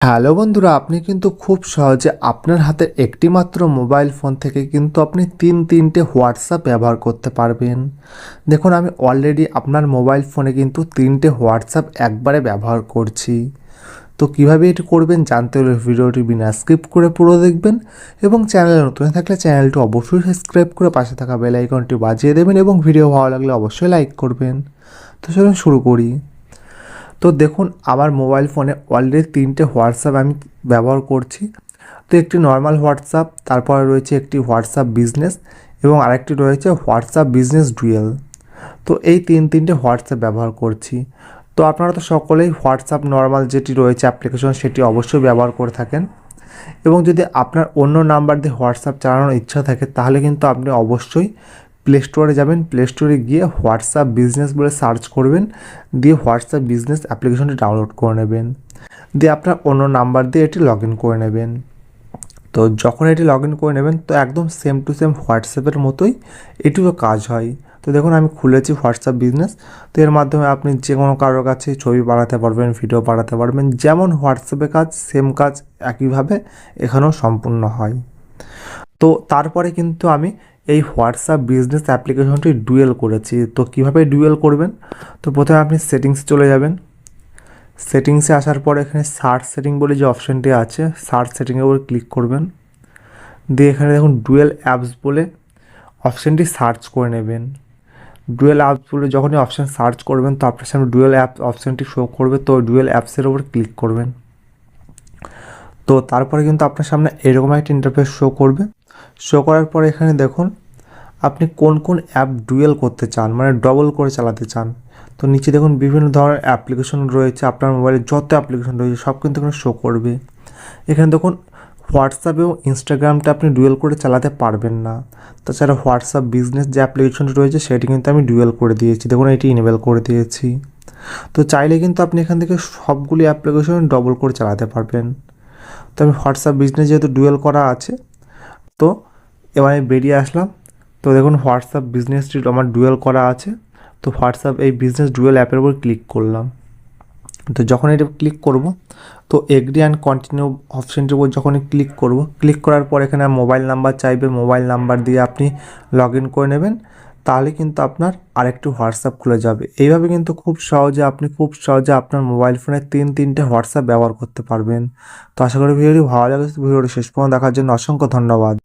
Hello বন্ধুরা, আপনি কিন্তু খুব সহজে আপনার হাতে একটি মাত্র মোবাইল ফোন থেকে কিন্তু আপনি তিন তিনটে হোয়াটসঅ্যাপ ব্যবহার করতে পারবেন। দেখুন, আমি অলরেডি আপনার মোবাইল ফোনে কিন্তু তিনটে হোয়াটসঅ্যাপ একবারে ব্যবহার করছি। তো কীভাবে এটি করবেন জানতে হলে ভিডিওটি বিনা স্কিপ করে পুরো দেখবেন এবং চ্যানেলে নতুন থাকলে চ্যানেলটি অবশ্যই সাবস্ক্রাইব করে পাশে থাকা বেল আইকনটি বাজিয়ে দেবেন এবং ভিডিও ভালো লাগলে অবশ্যই লাইক করবেন। তো চলুন শুরু করি। তো দেখুন, আমার মোবাইল ফোনে অলরেডি তিনটে হোয়াটসঅ্যাপ আমি ব্যবহার করছি। তো একটি নর্মাল হোয়াটসঅ্যাপ, তারপরে রয়েছে একটি হোয়াটসঅ্যাপ বিজনেস এবং আরেকটি রয়েছে হোয়াটসঅ্যাপ বিজনেস ডুয়েল তো এই তিন, তিনটে হোয়াটসঅ্যাপ ব্যবহার করছি। তো আপনারা তো সকলেই হোয়াটসঅ্যাপ নর্মাল যেটি রয়েছে অ্যাপ্লিকেশন সেটি অবশ্যই ব্যবহার করে থাকেন। এবং যদি আপনার অন্য নাম্বার দিয়ে হোয়াটসঅ্যাপ চালানোর ইচ্ছা থাকে, তাহলে কিন্তু আপনি অবশ্যই প্লে স্টোরে যাবেন প্লে স্টোরে গিয়ে হোয়াটসঅ্যাপ বিজনেস বলে সার্চ করবেন, দিয়ে হোয়াটসঅ্যাপ বিজনেস অ্যাপ্লিকেশনটি ডাউনলোড করে নেবেন। দিয়ে আপনার অন্য নাম্বার দিয়ে এটি লগ ইন করে নেবেন। তো যখন এটি লগ ইন করে নেবেন, তো একদম সেম টু সেম হোয়াটসঅ্যাপের মতোই এটিও কাজ হয়। তো দেখুন, আমি খুলেছি হোয়াটসঅ্যাপ বিজনেস তো এর মাধ্যমে আপনি যে কোনো কারোর কাছে ছবি পাঠাতে পারবেন ভিডিও পাঠাতে পারবেন, যেমন হোয়াটসঅ্যাপে কাজ সেম কাজ একইভাবে এখানেও সম্পূর্ণ হয়। তো তারপরে কিন্তু আমি এই হোয়াটসঅ্যাপ বিজনেস অ্যাপ্লিকেশনটি ডুয়েল করেছি। তো কীভাবে ডুয়েল করবেন? তো প্রথমে আপনি সেটিংস চলে যাবেন। সেটিংসে আসার পর এখানে সার্চ সেটিং বলে যে অপশানটি আছে সার্চ সেটিংয়ের উপর ক্লিক করবেন। দিয়ে এখানে দেখুন ডুয়েল অ্যাপস বলে অপশানটি সার্চ করে নেবেন। ডুয়েল অ্যাপস বলে যখনই অপশান সার্চ করবেন, তো আপনার সামনে ডুয়েল অ্যাপ অপশানটি শো করবে, তো ডুয়েল অ্যাপসের উপর ক্লিক করবেন। তো তারপরে কিন্তু আপনার সামনে এরকম একটা ইন্টারফেস শো করবে। শো করার পরে এখানে দেখুন, আপনি কোন কোন অ্যাপ ডুয়েল করতে চান মানে ডবল করে চালাতে চান। তো নিচে দেখুন বিভিন্ন ধরনের অ্যাপ্লিকেশন রয়েছে, আপনার মোবাইলে যত অ্যাপ্লিকেশন রয়েছে, সব কিন্তু এখানে শো করবে। এখানে দেখুন হোয়াটসঅ্যাপ এবং ইনস্টাগ্রামটা আপনি ডুয়েল করে চালাতে পারবেন না। তাছাড়া হোয়াটসঅ্যাপ বিজনেস যে অ্যাপ্লিকেশনটি রয়েছে, সেটি কিন্তু আমি ডুয়েল করে দিয়েছি। দেখুন, এটি ইনেবল করে দিয়েছি। তো চাইলে কিন্তু আপনি এখান থেকে সবগুলি অ্যাপ্লিকেশন ডবল করে চালাতে পারবেন। তো আমি হোয়াটসঅ্যাপ বিজনেস যেহেতু ডুয়েল করা আছে, তো এবার আমি বেরিয়ে আসলাম। তো দেখুন হোয়াটসঅ্যাপ বিজনেসটি আমার ডুয়েল করা আছে, তো হোয়াটসঅ্যাপ এই বিজনেস ডুয়েল অ্যাপের উপর ক্লিক করলাম। তো যখন এটা ক্লিক করব, তো এগ্রি অ্যান্ড কন্টিনিউ অপশানটির উপর যখনই ক্লিক করব ক্লিক করার পর এখানে মোবাইল নাম্বার চাইবে মোবাইল নাম্বার দিয়ে আপনি লগ করে নেবেন। তাহলে কিন্তু আপনার আরেকটি হোয়াটসঅ্যাপ খুলে যাবে। এইভাবে কিন্তু খুব সহজে আপনি খুব সহজে আপনার মোবাইল ফোনে তিন, তিনটে হোয়াটসঅ্যাপ ব্যবহার করতে পারবেন। তো আশা করি ভিডিওটি ভালো লাগে ভিডিওটি শেষ পর্যন্ত দেখার জন্য অসংখ্য ধন্যবাদ।